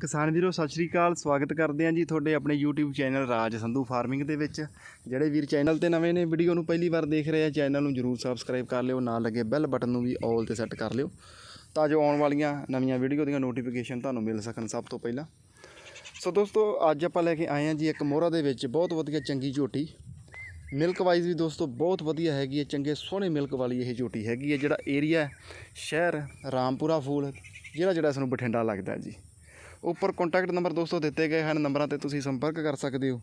ਕਿਸਾਨ ਵੀਰੋ, ਸਤਿ ਸ਼੍ਰੀ ਅਕਾਲ। ਸਵਾਗਤ ਕਰਦੇ ਹਾਂ ਜੀ ਤੁਹਾਡੇ ਆਪਣੇ YouTube channel Raj Sandhu farming ਦੇ ਵਿੱਚ। ਜਿਹੜੇ ਵੀਰ ਚੈਨਲ ਤੇ ਨਵੇਂ ਨੇ, ਵੀਡੀਓ ਨੂੰ ਪਹਿਲੀ ਵਾਰ ਦੇਖ ਰਹੇ ਆ, ਚੈਨਲ ਨੂੰ ਜਰੂਰ ਸਬਸਕ੍ਰਾਈਬ ਕਰ ਲਿਓ, ਨਾਲ ਲੱਗੇ ਬੈਲ ਬਟਨ ਨੂੰ ਵੀ ਆਲ ਤੇ ਸੈੱਟ ਕਰ ਲਿਓ, ਤਾਂ ਜੋ ਆਉਣ ਵਾਲੀਆਂ ਨਵੀਆਂ ਵੀਡੀਓ ਦੀਆਂ ਨੋਟੀਫਿਕੇਸ਼ਨ ਤੁਹਾਨੂੰ ਮਿਲ ਸਕਣ ਸਭ ਤੋਂ ਪਹਿਲਾਂ। ਸੋ ਦੋਸਤੋ, ਅੱਜ ਆਪਾਂ ਲੈ ਕੇ ਆਏ ਹਾਂ ਜੀ ਇੱਕ ਮੋਹਰਾ ਦੇ ਵਿੱਚ ਬਹੁਤ ਵਧੀਆ ਚੰਗੀ ਝੋਟੀ। ਮਿਲਕ ਵਾਈਜ਼ ਵੀ ਦੋਸਤੋ, ਬਹੁਤ ਵਧੀਆ ਹੈਗੀ ਹੈ, ਚੰਗੇ ਸੋਹਣੇ ਮਿਲਕ ਵਾਲੀ ਇਹ ਝੋਟੀ ਹੈਗੀ ਹੈ, ਜਿਹੜਾ ਏਰੀਆ ਸ਼ਹਿਰ ਰਾਮਪੁਰਾ ਫੂਲ, ਜਿਹੜਾ ਜਿਹੜਾ ਸਾਨੂੰ ਬਠਿੰਡਾ ਲੱਗਦਾ ਜੀ। ਉੱਪਰ ਕੰਟੈਕਟ ਨੰਬਰ ਦੋਸਤੋ ਦਿੱਤੇ ਗਏ ਹਨ, ਨੰਬਰਾਂ ਤੇ ਤੁਸੀਂ ਸੰਪਰਕ ਕਰ ਸਕਦੇ ਹੋ,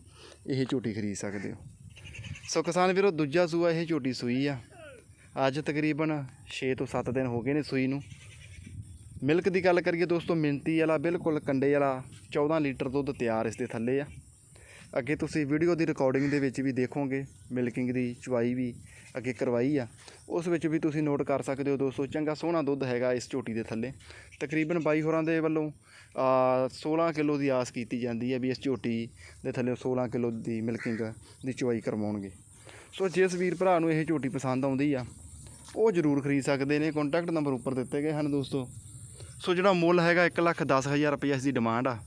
ਇਹ ਝੋਟੀ ਖਰੀਦ ਸਕਦੇ ਹੋ। ਸੋ ਕਿਸਾਨ ਵੀਰੋ, ਦੂਜਾ ਸੂਆ ਇਹ ਝੋਟੀ ਸੂਈ ਆ। ਅੱਜ ਤਕਰੀਬਨ 6 ਤੋਂ 7 ਦਿਨ ਹੋ ਗਏ ਨੇ ਸੂਈ ਨੂੰ। ਮਿਲਕ ਦੀ ਗੱਲ ਕਰੀਏ ਦੋਸਤੋ, ਮਿੰਤੀ ਵਾਲਾ, ਬਿਲਕੁਲ ਕੰਡੇ ਵਾਲਾ 14 ਲੀਟਰ ਦੁੱਧ ਤਿਆਰ ਇਸ ਦੇ ਥੱਲੇ ਆ। ਅੱਗੇ ਤੁਸੀਂ ਵੀਡੀਓ ਦੀ ਰਿਕਾਰਡਿੰਗ ਦੇ ਵਿੱਚ ਵੀ ਦੇਖੋਗੇ ਮਿਲਕਿੰਗ ਦੀ ਚਵਾਈ ਵੀ ਅੱਗੇ ਕਰਵਾਈ ਆ। ਉਸ ਵਿੱਚ ਵੀ ਤੁਸੀਂ ਨੋਟ ਕਰ ਸਕਦੇ ਹੋ ਦੋਸਤੋ ਚੰਗਾ ਸੋਹਣਾ ਦੁੱਧ ਹੈਗਾ ਇਸ ਝੋਟੀ ਦੇ ਥੱਲੇ। ਤਕਰੀਬਨ ਬਾਈ ਹੋਰਾਂ ਦੇ ਵੱਲੋਂ ਆ, 16 ਕਿਲੋ ਦੀ ਆਸ ਕੀਤੀ ਜਾਂਦੀ ਹੈ ਵੀ ਇਸ ਝੋਟੀ ਦੇ ਥੱਲੇ 16 ਕਿਲੋ ਦੀ ਮਿਲਕਿੰਗ ਦੀ ਚਵਾਈ ਕਰਵਾਉਣਗੇ। ਸੋ ਜਿਸ ਵੀਰ ਭਰਾ ਨੂੰ ਇਹ ਝੋਟੀ ਪਸੰਦ ਆਉਂਦੀ ਆ ਉਹ ਜ਼ਰੂਰ ਖਰੀਦ ਸਕਦੇ ਨੇ। ਕੰਟੈਕਟ ਨੰਬਰ ਉੱਪਰ ਦਿੱਤੇ ਗਏ ਹਨ ਦੋਸਤੋ। ਸੋ ਜਿਹੜਾ ਮੁੱਲ ਹੈਗਾ 1 ਲੱਖ 10000 ਰੁਪਏ ਇਸ ਦੀ ਡਿਮਾਂਡ ਆ।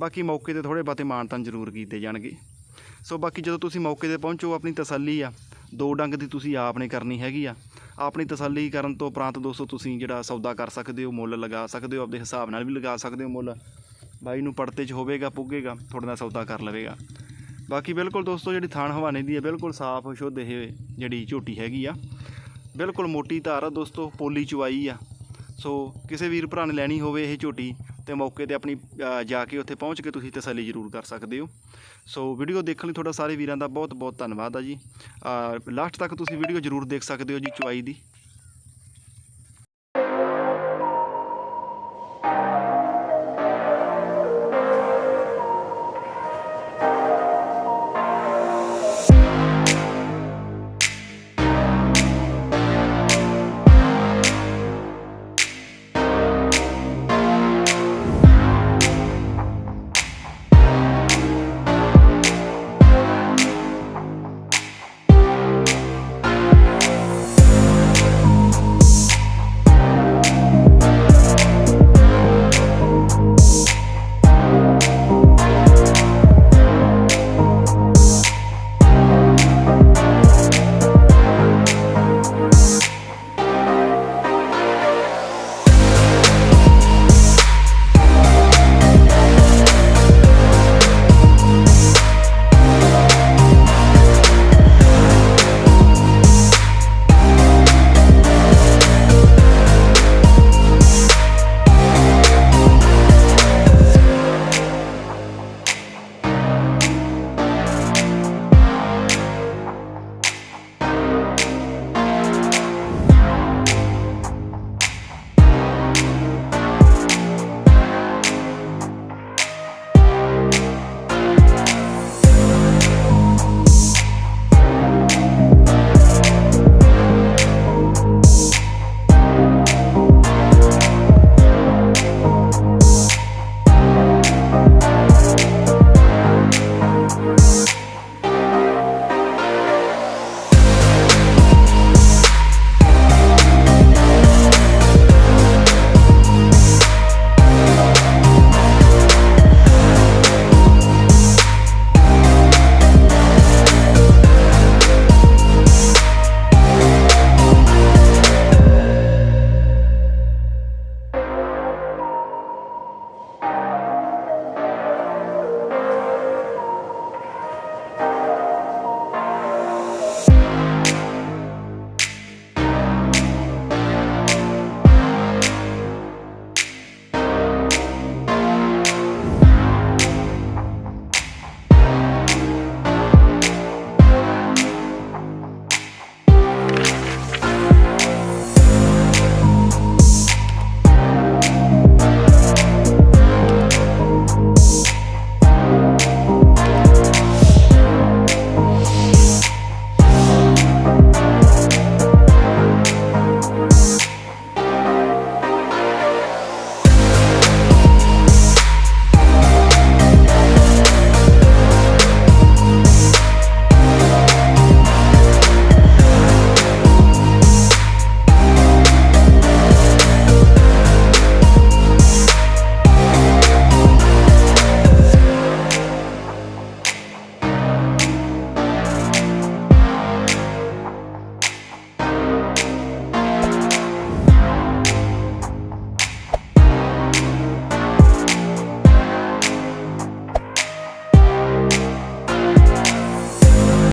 ਬਾਕੀ ਮੌਕੇ ਤੇ ਥੋੜੇ ਬਾਤੇ ਮਾਨਤਾਨ ਜ਼ਰੂਰ ਕੀਤੇ ਜਾਣਗੇ। ਸੋ ਬਾਕੀ ਜਦੋਂ ਤੁਸੀਂ ਮੌਕੇ ਤੇ ਪਹੁੰਚੋ, ਆਪਣੀ ਤਸੱਲੀ ਆ। ਦੋ ਡੰਗ ਦੀ ਤੁਸੀਂ ਆਪ ਨੇ ਕਰਨੀ ਹੈਗੀ ਆ। ਆਪਣੀ ਤਸੱਲੀ ਕਰਨ ਤੋਂ ਉਪਰੰਤ ਦੋਸਤੋ ਤੁਸੀਂ ਜਿਹੜਾ ਸੌਦਾ ਕਰ ਸਕਦੇ ਹੋ, ਮੁੱਲ ਲਗਾ ਸਕਦੇ ਹੋ, ਆਪਦੇ ਹਿਸਾਬ ਨਾਲ ਵੀ ਲਗਾ ਸਕਦੇ ਹੋ ਮੁੱਲ। ਬਾਈ ਨੂੰ ਪੜਤੇ 'ਚ ਹੋਵੇਗਾ, ਪੁੱਗੇਗਾ, ਤੁਹਾਡੇ ਨਾਲ ਸੌਦਾ ਕਰ ਲਵੇਗਾ। ਬਾਕੀ ਬਿਲਕੁਲ ਦੋਸਤੋ ਜਿਹੜੀ ਥਾਣ ਹਵਾਨੇ ਦੀ ਹੈ ਬਿਲਕੁਲ ਸਾਫ਼, ਸ਼ੁੱਧ ਇਹ ਜਿਹੜੀ ਝੋਟੀ ਹੈਗੀ ਆ। ਬਿਲਕੁਲ ਮੋਟੀ ਧਾਰ ਆ ਦੋਸਤੋ, ਪੋਲੀ ਚਵਾਈ ਆ। ਸੋ ਕਿਸੇ ਵੀਰ ਭਰਾ ਨੇ ਲੈਣੀ ਹੋਵੇ ਇਹ ਝੋਟੀ ਤੇ ਮੌਕੇ ਤੇ ਆਪਣੀ ਅ, ਜਾ ਕੇ ਉੱਥੇ ਪਹੁੰਚ ਕੇ ਤੁਸੀਂ ਤਸੱਲੀ ਜ਼ਰੂਰ ਕਰ ਸਕਦੇ ਹੋ। ਸੋ ਵੀਡੀਓ ਦੇਖਣ ਲਈ ਤੁਹਾਡਾ ਸਾਰੇ ਵੀਰਾਂ ਦਾ ਬਹੁਤ ਬਹੁਤ ਧੰਨਵਾਦ ਆ ਜੀ। ਲਾਸਟ ਤੱਕ ਤੁਸੀਂ ਵੀਡੀਓ ਜ਼ਰੂਰ ਦੇਖ ਸਕਦੇ ਹੋ ਜੀ ਚੁਆਈ ਦੀ।